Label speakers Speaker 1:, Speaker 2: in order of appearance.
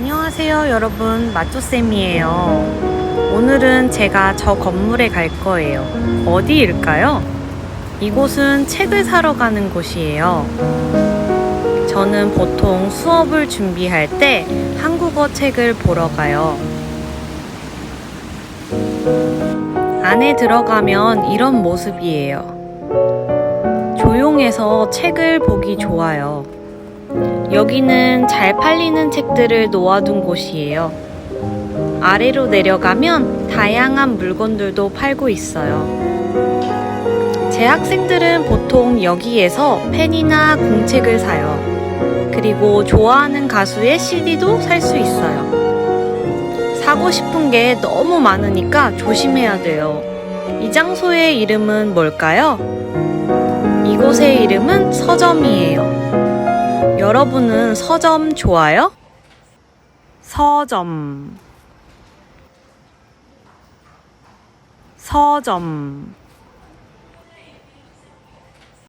Speaker 1: 안녕하세요 여러분. 마쪼쌤이에요. 오늘은 제가 저 건물에 갈 거예요. 어디일까요? 이곳은 책을 사러 가는 곳이에요. 저는 보통 수업을 준비할 때 한국어 책을 보러 가요. 안에 들어가면 이런 모습이에요. 조용해서 책을 보기 좋아요 여기는 잘 팔리는 책들을 놓아둔 곳이에요. 아래로 내려가면 다양한 물건들도 팔고 있어요. 제 학생들은 보통 여기에서 펜이나 공책을 사요. 그리고 좋아하는 가수의 CD도 살 수 있어요. 사고 싶은 게 너무 많으니까 조심해야 돼요. 이 장소의 이름은 뭘까요? 이곳의 이름은 서점이에요. 여러분은 서점 좋아요? 서점 서점